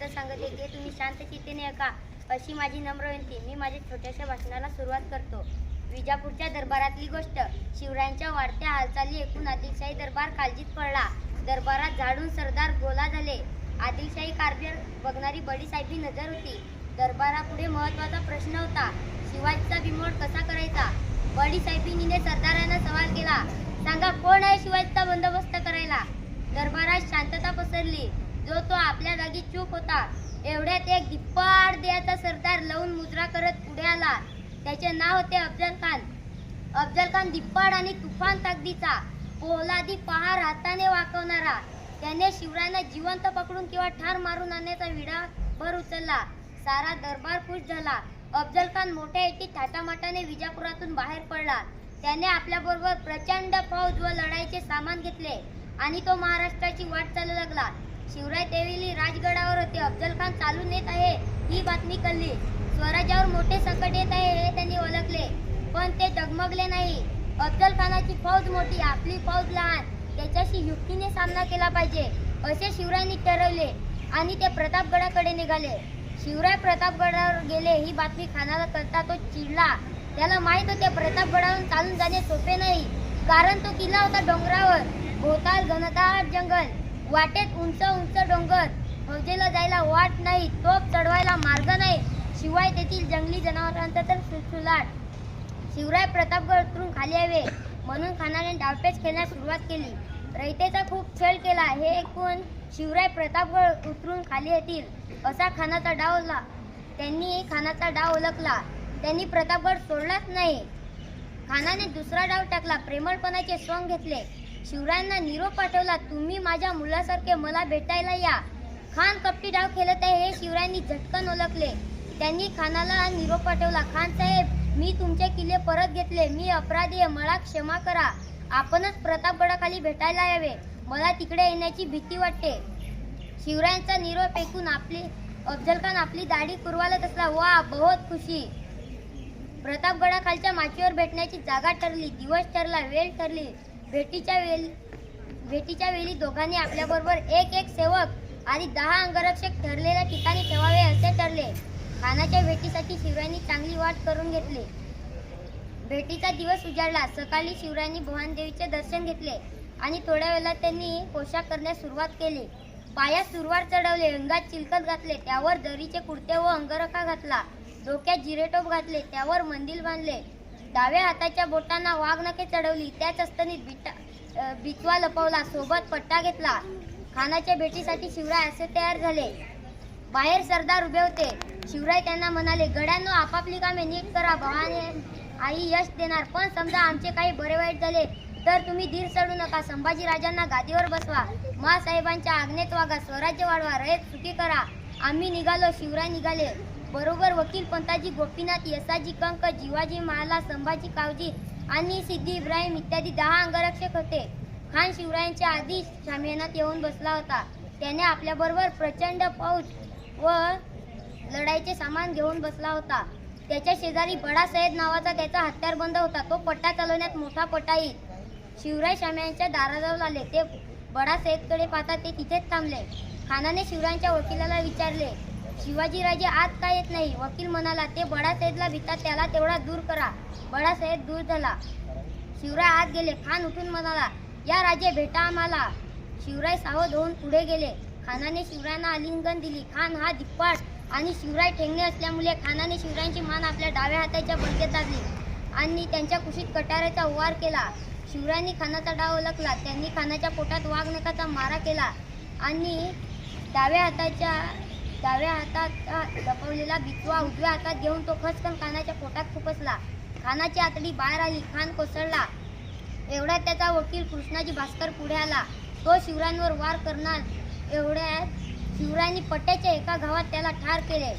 शब्द सांगत आहे ते तुम्ही शांत चित्तेने ऐका अशी माझी नम्र विनंती. मी माझ्या छोट्याशा भाषणाला सुरुवात करतो. विजापूरच्या दरबारातली गोष्ट शिवरायांच्या वाढत्या हालचाली ऐकून आदिलशाही दरबार काळजीत पडला. दरबारात झाडून सरदार गोला झाले. आदिलशाही कारभार बघणारी बडीसाहेबी नजर होती. दरबारापुढे महत्त्वाचा प्रश्न होता शिवाजीचा बिमोड कसा करायचा? बडीसाहेबीने सरदारांना सवाल केला सांगा कोण आहे शिवाजीचा बंदोबस्त करायला? दरबारात शांतता पसरली. जो तो आपल्या जागी चूप होता. एवढ्यात एक दिप्पाड देहाचा सरदार लावून मुजरा करत पुढे आला. त्याचे नाव होते अफजल खान. अफजल खान दिप्पाड आणि तुफान ताकदीचा पोलादी पहार हाताने वाकवणारा. त्याने शिवरायांना जिवंत पकडून किंवा ठार मारून आणण्याचा विडा भर उचलला. सारा दरबार खुश झाला. अफजल खान मोठ्या एटी थाटामाटाने विजापुरातून बाहेर पडला. त्याने आपल्याबरोबर प्रचंड फौज व लढाईचे सामान घेतले आणि तो महाराष्ट्राची वाट चालू लागला. शिवराय तेवेली राजगडावर होते. अफजल खान चालून येत आहे. ही बातमी कळली. स्वराज्यावर मोठे संकट येत आहे हे त्यांनी ओळखले. पण ते डगमगले नाही. अफजल खानाची फौज मोठी आपली फौज लहान. त्याच्याशी युक्तीने सामना केला पाहिजे असे शिवरायांनी ठरवले. आणि ते प्रतापगडाकडे निघाले. शिवराय प्रतापगडावर गेले ही बातमी खानाला कळता तो चिडला. त्याला माहीत होते प्रतापगडावरून चालून जाणे सोपे नाही. कारण तो किल्ला होता डोंगरावर. भोवताल घनदाट जंगल. वाटेत उंच उंच डोंगर. फौजेला जायला वाट नाही तोप चढवायला मार्ग नाही. शिवाय तेथील जंगली जनावरांचा तर सुसुलाट शिवराय प्रतापगड उतरून खाली यावे. म्हणून खानाने डावपेच खेळण्यास सुरुवात केली. रयतेचा खूप छळ केला. हे ऐकून शिवराय प्रतापगड उतरून खाली येतील. असा खानाचा डाव ओला. त्यांनी खानाचा डाव ओळखला. त्यांनी प्रतापगड सोडलाच नाही. खानाने दुसरा डाव टाकला. प्रेमळपणाचे सोंग घेतले. शिवरायांना निरोप पाठवला तुम्ही माझ्या मुलासारखे मला भेटायला या. खान कपटी डाव खेळत आहे हे शिवरायांनी झटकन ओळखले. त्यांनी खानाला निरोप पाठवला खान साहेब मी तुमचे किल्ले परत घेतले. मी अपराधी आहे मला क्षमा करा. आपणच प्रतापगडाखाली भेटायला यावे. मला तिकडे येण्याची भीती वाटते. शिवरायांचा निरोप ऐकून आपली अफजल खान आपली दाढी कुरवालत असला वा बहुत खुशी. प्रतापगडाखालच्या माचीवर भेटण्याची जागा ठरली दिवस ठरला वेळ ठरली. भेटीच्या वेळी भेटीच्या वेळी दोघांनी आपल्याबरोबर एक एक सेवक आणि दहा अंगरक्षक ठरलेल्या ठिकाणी ठेवावे असे ठरले. खानाच्या भेटीसाठी शिवरायांनी चांगली वाट करून घेतली. भेटीचा दिवस उजाडला. सकाळी शिवरायांनी भवानदेवीचे दर्शन घेतले आणि थोड्या वेळात त्यांनी पोशाख करण्यास सुरुवात केली. पायात सुरवार चढवले अंगात चिलकत घातले त्यावर दरीचे कुर्ते व अंगरखा घातला डोक्यात जिरेटोप घातले त्यावर मंदिर बांधले. डाव्या हाताच्या बोटांना वाघनखे चढवली. त्याच अस्तनीत बिटा बिचवा लपवला. सोबत पट्टा घेतला. खानाच्या भेटीसाठी शिवराय असे तयार झाले. बाहेर सरदार उभे होते. शिवराय त्यांना म्हणाले गड्यांनो आपापली कामे नीट करा. भवाने आई यश देणार. पण समजा आमचे काही बरे वाईट झाले तर तुम्ही धीर चढू नका. संभाजी राजांना गादीवर बसवा. मासाहेबांच्या आज्ञेत वागा. स्वराज्य वाढवा. रयत सुखी करा. आम्ही निघालो. शिवराय निघाले. बरोबर वकील पंताजी गोपीनाथ यसाजी कंक जिवाजी महाला संभाजी कावजी आणि सिद्धी इब्राहिम इत्यादी दहा अंगरक्षक होते. खान शिवरायांच्या आधी शामियानात येऊन बसला होता. त्याने आपल्याबरोबर प्रचंड फौज व लढाईचे सामान घेऊन बसला होता. त्याच्या शेजारी बडा सय्यद नावाचा त्याचा हत्यारबंद होता. तो पट्टा चालवण्यात मोठा पट्टा येईल. शिवराय शाम्यांच्या दाराजवळ आले. ते बडा सय्यदकडे पाहता ते तिथेच थांबले. खानाने शिवरायांच्या वकिलाला विचारले शिवाजीराजे आत का येत नाही? वकील म्हणाला ते बडासाहेबला सय्यदला भितात त्याला तेवढा दूर करा. बडासाहेब दूर झाला. शिवराय आत गेले. खान उठून म्हणाला या राजे भेटा आम्हाला. शिवराय सावध होऊन पुढे गेले. खानाने शिवरायांना आलिंगन दिली. खान हा दिप्पाट आणि शिवराय ठेंगणे असल्यामुळे खानाने शिवरायांची मान आपल्या डाव्या हाताच्या बंकेत दाबली आणि त्यांच्या कुशीत कटाऱ्याचा उवार केला. शिवरायांनी खानाचा डाव ओळखला. त्यांनी खानाच्या पोटात वाघनखाचा मारा केला आणि डाव्या हाताच्या डाव्या हातात लपवलेला बिचवा उजव्या हातात घेऊन तो खसकन खानाच्या पोटात खुपसला. खानाची आतडी बाहेर आली खान कोसळला. एवढ्यात त्याचा वकील कृष्णाजी भास्कर पुढे आला. तो शिवरायांवर वार करणार. एवढ्यात शिवरायांनी पट्ट्याच्या एका गावात त्याला ठार केले.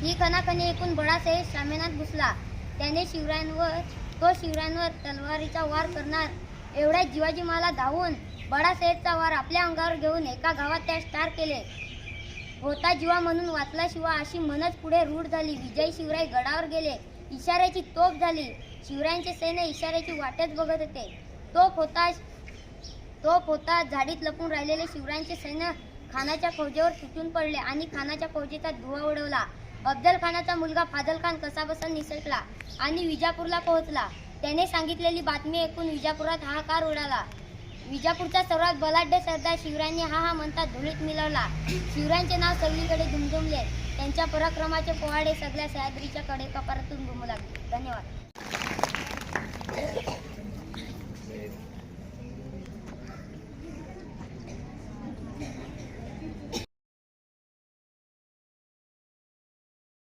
ही खनाखनी ऐकून बडासाहेब सामेनात घुसला. त्याने शिवरायांवर तो शिवरायांवर तलवारीचा वार करणार. एवढ्यात जिवाजी मला धावून बडासाहेबचा वार आपल्या अंगावर घेऊन एका गावात त्यास ठार केले. होता जीवा म्हणून वाचला शिवा अशी म्हणच पुढे रूढ झाली. विजय शिवराय गडावर गेले. इशाऱ्याची तोफ झाली. शिवरायांचे सैन्य इशाऱ्याची वाटच बघत होते. तोफ होता तोफ होता. झाडीत लपून राहिलेले शिवरायांचे सैन्य खानाच्या फौजेवर तुटून पडले आणि खानाच्या फौजेचा धुवा उडवला. अफजल खानाचा मुलगा फाजल खान कसाबसा निसटला आणि विजापूरला पोहोचला. त्याने सांगितलेली बातमी ऐकून विजापुरात हाहाकार उडाला. विजापूरचा सर्वात बलाढ्य सरदार शिवरायांनी हा हा म्हणतात धुळीत मिळवला शिवरायांचे नाव सगळीकडे धुमधुमले त्यांच्या पराक्रमाचे पोहाडे सगळ्या सह्याद्रीच्या कडे कपारातून घुमू लागले. धन्यवाद.